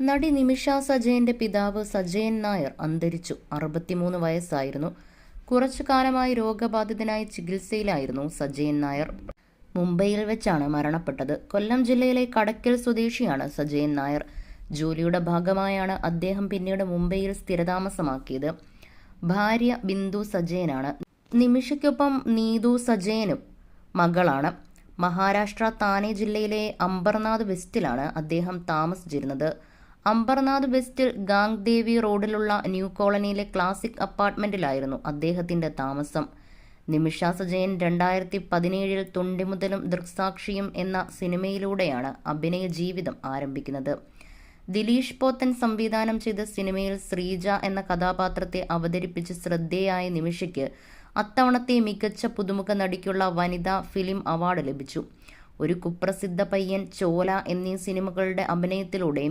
നടി നിമിഷ സജയന്റെ പിതാവ് സജയൻ നായർ അന്തരിച്ചു. അറുപത്തിമൂന്ന് വയസ്സായിരുന്നു. കുറച്ചു കാലമായി രോഗബാധിതനായി ചികിത്സയിലായിരുന്നു സജയൻ നായർ. മുംബൈയിൽ വെച്ചാണ് മരണപ്പെട്ടത്. കൊല്ലം ജില്ലയിലെ കടക്കൽ സ്വദേശിയാണ് സജയൻ നായർ. ജോലിയുടെ ഭാഗമായാണ് അദ്ദേഹം പിന്നീട് മുംബൈയിൽ സ്ഥിരതാമസമാക്കിയത്. ഭാര്യ ബിന്ദു സജയനാണ്. നിമിഷയ്ക്കൊപ്പം നീതു സജയനും മകളാണ്. മഹാരാഷ്ട്ര താനെ ജില്ലയിലെ അംബർനാഥ് വെസ്റ്റിലാണ് അദ്ദേഹം താമസിച്ചിരുന്നത്. അംബർനാഥ് വെസ്റ്റിൽ ഗാങ് ദേവി റോഡിലുള്ള ന്യൂ കോളനിയിലെ ക്ലാസിക് അപ്പാർട്ട്മെന്റിലായിരുന്നു അദ്ദേഹത്തിന്റെ താമസം. നിമിഷ സജയൻ രണ്ടായിരത്തി പതിനേഴിൽ തൊണ്ടിമുതലും ദൃക്സാക്ഷിയും എന്ന സിനിമയിലൂടെയാണ് അഭിനയ ജീവിതം ആരംഭിക്കുന്നത്. ദിലീഷ് പോത്തൻ സംവിധാനം ചെയ്ത സിനിമയിൽ ശ്രീജ എന്ന കഥാപാത്രത്തെ അവതരിപ്പിച്ച് ശ്രദ്ധേയായ നിമിഷയ്ക്ക് അത്തവണത്തെ മികച്ച പുതുമുഖ നടിക്കുള്ള വനിതാ ഫിലിം അവാർഡ് ലഭിച്ചു. ഒരു കുപ്രസിദ്ധ പയ്യൻ ചോല എന്നീ സിനിമകളുടെ അഭിനയത്തിലൂടെ